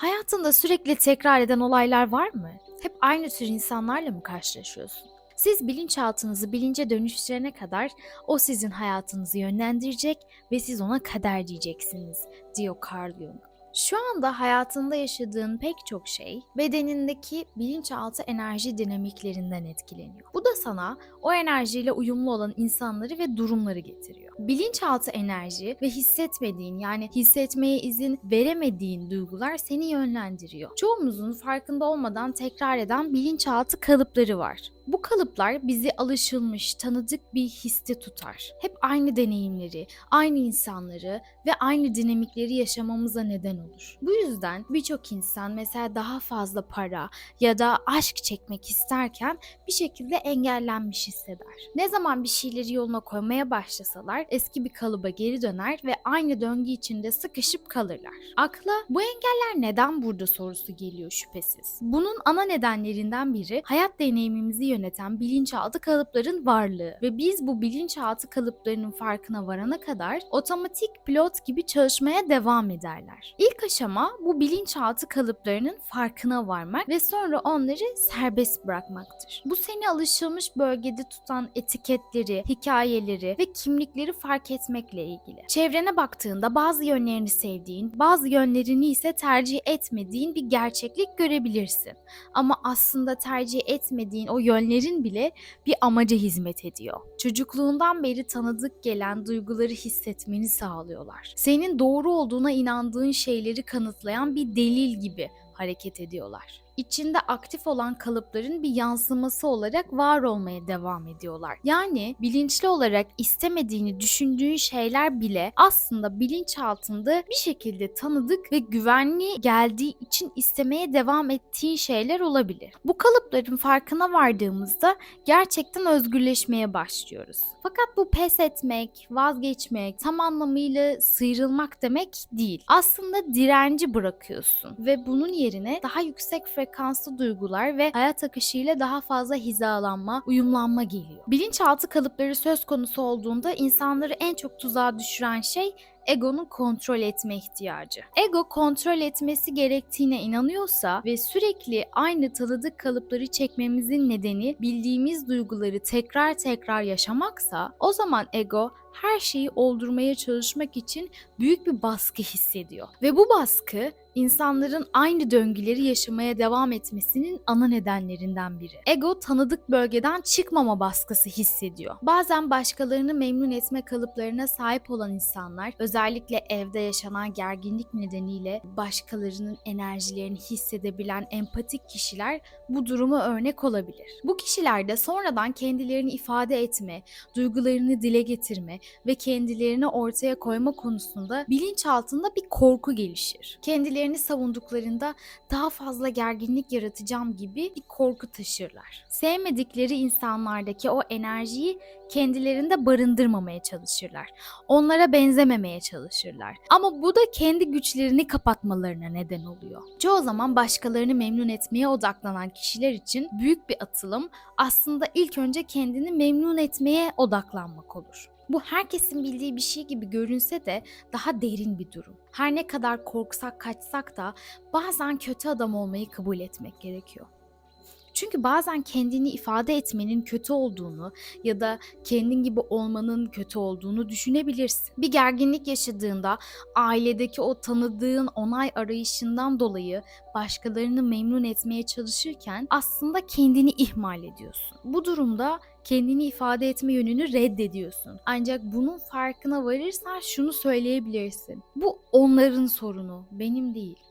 Hayatında sürekli tekrar eden olaylar var mı? Hep aynı tür insanlarla mı karşılaşıyorsun? Siz bilinçaltınızı bilince dönüştürene kadar o sizin hayatınızı yönlendirecek ve siz ona kader diyeceksiniz, diyor Carl Jung. Şu anda hayatında yaşadığın pek çok şey bedenindeki bilinçaltı enerji dinamiklerinden etkileniyor. Bu da sana o enerjiyle uyumlu olan insanları ve durumları getiriyor. Bilinçaltı enerji ve hissetmediğin yani hissetmeye izin veremediğin duygular seni yönlendiriyor. Çoğumuzun farkında olmadan tekrar eden bilinçaltı kalıpları var. Bu kalıplar bizi alışılmış, tanıdık bir histe tutar. Hep aynı deneyimleri, aynı insanları ve aynı dinamikleri yaşamamıza neden olur. Bu yüzden birçok insan mesela daha fazla para ya da aşk çekmek isterken bir şekilde engellenmiş hisseder. Ne zaman bir şeyleri yoluna koymaya başlasalar eski bir kalıba geri döner ve aynı döngü içinde sıkışıp kalırlar. Akla bu engeller neden burada sorusu geliyor şüphesiz. Bunun ana nedenlerinden biri hayat deneyimimizi yöneten bilinçaltı kalıpların varlığı ve biz bu bilinçaltı kalıplarının farkına varana kadar otomatik pilot gibi çalışmaya devam ederler. İlk aşama bu bilinçaltı kalıplarının farkına varmak ve sonra onları serbest bırakmaktır. Bu seni alışılmış bölgede tutan etiketleri, hikayeleri ve kimlikleri fark etmekle ilgili. Çevrene baktığında bazı yönlerini sevdiğin, bazı yönlerini ise tercih etmediğin bir gerçeklik görebilirsin. Ama aslında tercih etmediğin o yönlerin bile bir amaca hizmet ediyor. Çocukluğundan beri tanıdık gelen duyguları hissetmeni sağlıyorlar. Senin doğru olduğuna inandığın şeyleri kanıtlayan bir delil gibi hareket ediyorlar. İçinde aktif olan kalıpların bir yansıması olarak var olmaya devam ediyorlar. Yani bilinçli olarak istemediğini düşündüğün şeyler bile aslında bilinçaltında bir şekilde tanıdık ve güvenli geldiği için istemeye devam ettiğin şeyler olabilir. Bu kalıpların farkına vardığımızda gerçekten özgürleşmeye başlıyoruz. Fakat bu pes etmek, vazgeçmek, tam anlamıyla sıyrılmak demek değil. Aslında direnci bırakıyorsun ve bunun yerine daha yüksek frekanslı duygular ve hayat akışıyla daha fazla hizalanma, uyumlanma geliyor. Bilinçaltı kalıpları söz konusu olduğunda insanları en çok tuzağa düşüren şey egonun kontrol etme ihtiyacı. Ego kontrol etmesi gerektiğine inanıyorsa ve sürekli aynı tanıdık kalıpları çekmemizin nedeni bildiğimiz duyguları tekrar tekrar yaşamaksa o zaman ego her şeyi oldurmaya çalışmak için büyük bir baskı hissediyor. Ve bu baskı insanların aynı döngüleri yaşamaya devam etmesinin ana nedenlerinden biri. Ego tanıdık bölgeden çıkmama baskısı hissediyor. Bazen başkalarını memnun etme kalıplarına sahip olan insanlar özellikle evde yaşanan gerginlik nedeniyle başkalarının enerjilerini hissedebilen empatik kişiler bu duruma örnek olabilir. Bu kişilerde sonradan kendilerini ifade etme, duygularını dile getirme ve kendilerini ortaya koyma konusunda bilinçaltında bir korku gelişir. Kendilerini savunduklarında daha fazla gerginlik yaratacağım gibi bir korku taşırlar. Sevmedikleri insanlardaki o enerjiyi kendilerinde barındırmamaya çalışırlar. Onlara benzememeye çalışırlar. Ama bu da kendi güçlerini kapatmalarına neden oluyor. Çoğu zaman başkalarını memnun etmeye odaklanan kişiler için büyük bir atılım aslında ilk önce kendini memnun etmeye odaklanmak olur. Bu herkesin bildiği bir şey gibi görünse de daha derin bir durum. Her ne kadar korksak kaçsak da bazen kötü adam olmayı kabul etmek gerekiyor. Çünkü bazen kendini ifade etmenin kötü olduğunu ya da kendin gibi olmanın kötü olduğunu düşünebilirsin. Bir gerginlik yaşadığında ailedeki o tanıdığın onay arayışından dolayı başkalarını memnun etmeye çalışırken aslında kendini ihmal ediyorsun. Bu durumda kendini ifade etme yönünü reddediyorsun. Ancak bunun farkına varırsan şunu söyleyebilirsin. Bu onların sorunu, benim değil.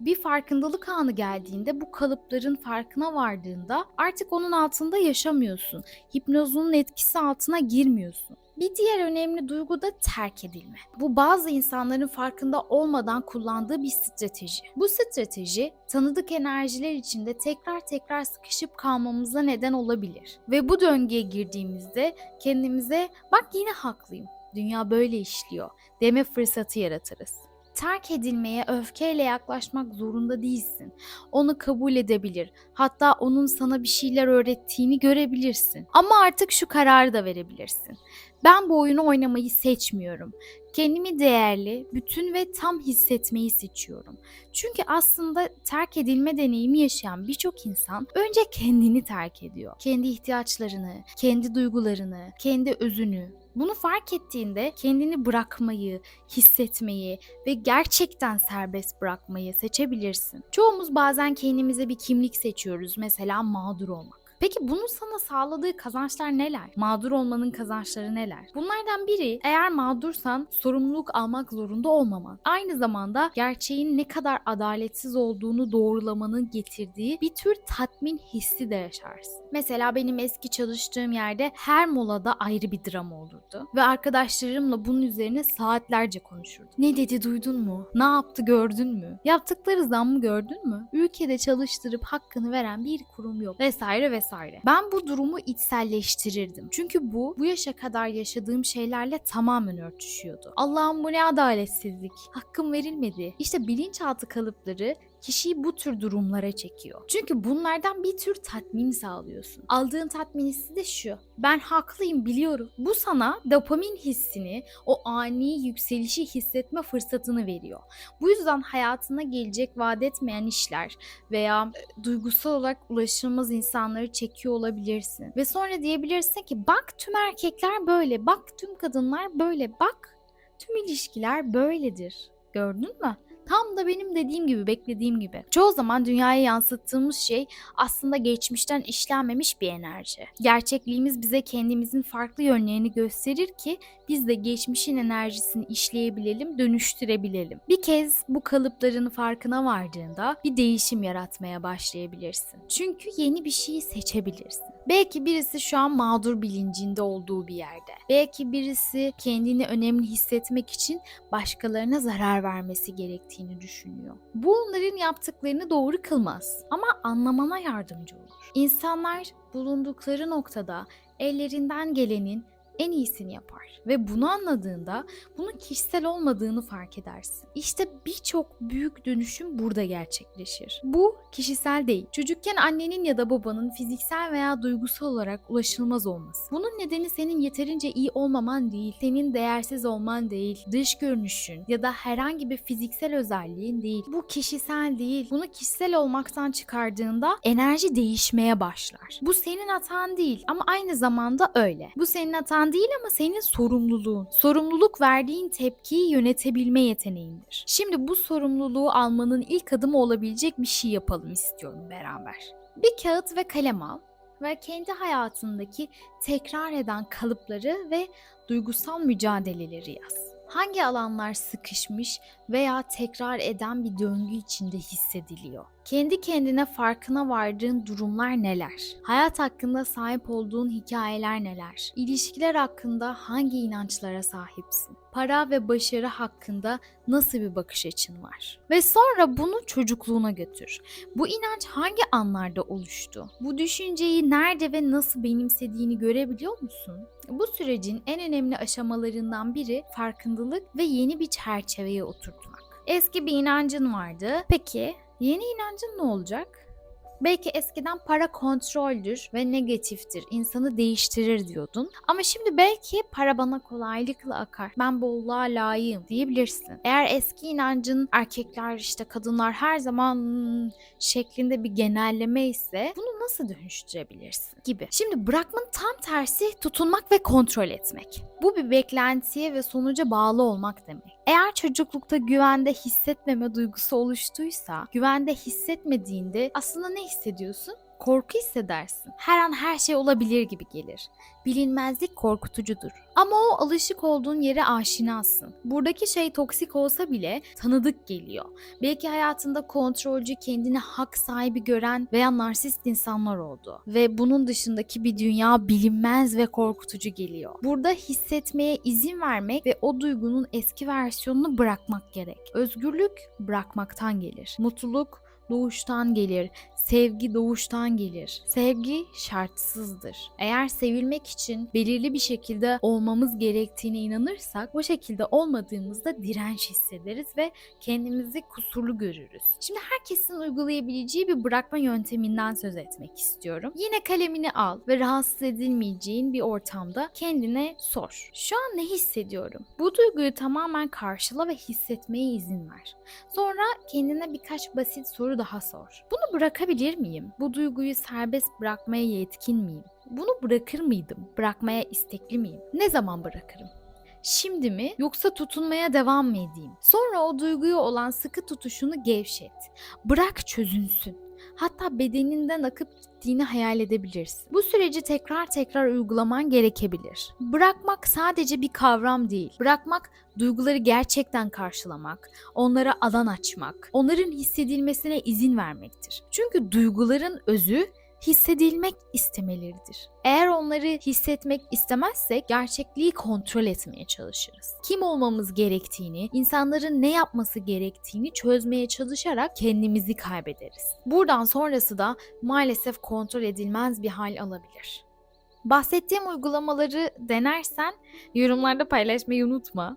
Bir farkındalık anı geldiğinde bu kalıpların farkına vardığında artık onun altında yaşamıyorsun. Hipnozun etkisi altına girmiyorsun. Bir diğer önemli duygu da terk edilme. Bu bazı insanların farkında olmadan kullandığı bir strateji. Bu strateji tanıdık enerjiler içinde tekrar tekrar sıkışıp kalmamıza neden olabilir. Ve bu döngüye girdiğimizde kendimize bak yine haklıyım. Dünya böyle işliyor deme fırsatı yaratırız. Terk edilmeye öfkeyle yaklaşmak zorunda değilsin. Onu kabul edebilir. Hatta onun sana bir şeyler öğrettiğini görebilirsin. Ama artık şu kararı da verebilirsin. Ben bu oyunu oynamayı seçmiyorum. Kendimi değerli, bütün ve tam hissetmeyi seçiyorum. Çünkü aslında terk edilme deneyimi yaşayan birçok insan önce kendini terk ediyor. Kendi ihtiyaçlarını, kendi duygularını, kendi özünü. Bunu fark ettiğinde kendini bırakmayı, hissetmeyi ve gerçekten serbest bırakmayı seçebilirsin. Çoğumuz bazen kendimize bir kimlik seçiyoruz. Mesela mağdur olmak. Peki bunun sana sağladığı kazançlar neler? Mağdur olmanın kazançları neler? Bunlardan biri eğer mağdursan sorumluluk almak zorunda olmaman. Aynı zamanda gerçeğin ne kadar adaletsiz olduğunu doğrulamanın getirdiği bir tür tatmin hissi de yaşarsın. Mesela benim eski çalıştığım yerde her molada ayrı bir drama olurdu. Ve arkadaşlarımla bunun üzerine saatlerce konuşurdum. Ne dedi duydun mu? Ne yaptı gördün mü? Yaptıkları zammı gördün mü? Ülkede çalıştırıp hakkını veren bir kurum yok. Vesaire vesaire. Ben bu durumu içselleştirirdim. Çünkü bu, bu yaşa kadar yaşadığım şeylerle tamamen örtüşüyordu. Allah'ım bu ne adaletsizlik. Hakkım verilmedi. İşte bilinçaltı kalıpları kişiyi bu tür durumlara çekiyor. Çünkü bunlardan bir tür tatmin sağlıyorsun. Aldığın tatmin hissi de şu. Ben haklıyım biliyorum. Bu sana dopamin hissini, o ani yükselişi hissetme fırsatını veriyor. Bu yüzden hayatına gelecek vaat etmeyen işler veya e, duygusal olarak ulaşılmaz insanları çekiyor olabilirsin. Ve sonra diyebilirsin ki bak tüm erkekler böyle, bak tüm kadınlar böyle, bak tüm ilişkiler böyledir. Gördün mü? Tam da benim dediğim gibi, beklediğim gibi. Çoğu zaman dünyaya yansıttığımız şey aslında geçmişten işlenmemiş bir enerji. Gerçekliğimiz bize kendimizin farklı yönlerini gösterir ki biz de geçmişin enerjisini işleyebilelim, dönüştürebilelim. Bir kez bu kalıpların farkına vardığında bir değişim yaratmaya başlayabilirsin. Çünkü yeni bir şeyi seçebilirsin. Belki birisi şu an mağdur bilincinde olduğu bir yerde. Belki birisi kendini önemli hissetmek için başkalarına zarar vermesi gerektiğini düşünüyor. Bu onların yaptıklarını doğru kılmaz ama anlamana yardımcı olur. İnsanlar bulundukları noktada ellerinden gelenin en iyisini yapar ve bunu anladığında bunun kişisel olmadığını fark edersin. İşte birçok büyük dönüşüm burada gerçekleşir. Bu kişisel değil. Çocukken annenin ya da babanın fiziksel veya duygusal olarak ulaşılmaz olması. Bunun nedeni senin yeterince iyi olmaman değil, senin değersiz olman değil, dış görünüşün ya da herhangi bir fiziksel özelliğin değil. Bu kişisel değil. Bunu kişisel olmaktan çıkardığında enerji değişmeye başlar. Bu senin hatan değil ama aynı zamanda öyle. Bu senin hatan değil ama senin sorumluluğun. Sorumluluk verdiğin tepkiyi yönetebilme yeteneğindir. Şimdi bu sorumluluğu almanın ilk adımı olabilecek bir şey yapalım istiyorum beraber. Bir kağıt ve kalem al ve kendi hayatındaki tekrar eden kalıpları ve duygusal mücadeleleri yaz. Hangi alanlar sıkışmış veya tekrar eden bir döngü içinde hissediliyor? Kendi kendine farkına vardığın durumlar neler? Hayat hakkında sahip olduğun hikayeler neler? İlişkiler hakkında hangi inançlara sahipsin? Para ve başarı hakkında nasıl bir bakış açın var? Ve sonra bunu çocukluğuna götür. Bu inanç hangi anlarda oluştu? Bu düşünceyi nerede ve nasıl benimsediğini görebiliyor musun? Bu sürecin en önemli aşamalarından biri farkındalık ve yeni bir çerçeveye oturtmak. Eski bir inancın vardı. Peki Yeni inancın ne olacak? Belki eskiden para kontroldür ve negatiftir, insanı değiştirir diyordun. Ama şimdi belki para bana kolaylıkla akar, ben bolluğa layığım diyebilirsin. Eğer eski inancın erkekler işte kadınlar her zaman şeklinde bir genelleme ise bunu nasıl dönüştürebilirsin gibi. Şimdi bırakmanın tam tersi tutunmak ve kontrol etmek. Bu bir beklentiye ve sonuca bağlı olmak demek. Eğer çocuklukta güvende hissetmeme duygusu oluştuysa, güvende hissetmediğinde aslında ne hissediyorsun? Korku hissedersin. Her an her şey olabilir gibi gelir. Bilinmezlik korkutucudur. Ama o alışık olduğun yere aşinasın. Buradaki şey toksik olsa bile tanıdık geliyor. Belki hayatında kontrolcü, kendini hak sahibi gören veya narsist insanlar oldu. Ve bunun dışındaki bir dünya bilinmez ve korkutucu geliyor. Burada hissetmeye izin vermek ve o duygunun eski versiyonunu bırakmak gerek. Özgürlük bırakmaktan gelir. Mutluluk doğuştan gelir, Sevgi doğuştan gelir. Sevgi şartsızdır. Eğer sevilmek için belirli bir şekilde olmamız gerektiğine inanırsak bu şekilde olmadığımızda direnç hissederiz ve kendimizi kusurlu görürüz. Şimdi herkesin uygulayabileceği bir bırakma yönteminden söz etmek istiyorum. Yine kalemini al ve rahatsız edilmeyeceğin bir ortamda kendine sor. Şu an ne hissediyorum? Bu duyguyu tamamen karşıla ve hissetmeye izin ver. Sonra kendine birkaç basit soru daha sor. Bunu bırakabilir miyim? Bu duyguyu serbest bırakmaya yetkin miyim? Bunu bırakır mıydım? Bırakmaya istekli miyim? Ne zaman bırakırım? Şimdi mi yoksa tutunmaya devam mı edeyim? Sonra o duyguya olan sıkı tutuşunu gevşet. Bırak çözünsün. Hatta bedeninden akıp gittiğini hayal edebilirsin. Bu süreci tekrar tekrar uygulaman gerekebilir. Bırakmak sadece bir kavram değil. Bırakmak duyguları gerçekten karşılamak, onlara alan açmak, onların hissedilmesine izin vermektir. Çünkü duyguların özü hissedilmek istemeleridir. Eğer onları hissetmek istemezsek gerçekliği kontrol etmeye çalışırız. Kim olmamız gerektiğini, insanların ne yapması gerektiğini çözmeye çalışarak kendimizi kaybederiz. Buradan sonrası da maalesef kontrol edilmez bir hal alabilir. Bahsettiğim uygulamaları denersen yorumlarda paylaşmayı unutma.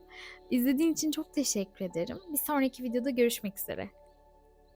İzlediğin için çok teşekkür ederim. Bir sonraki videoda görüşmek üzere.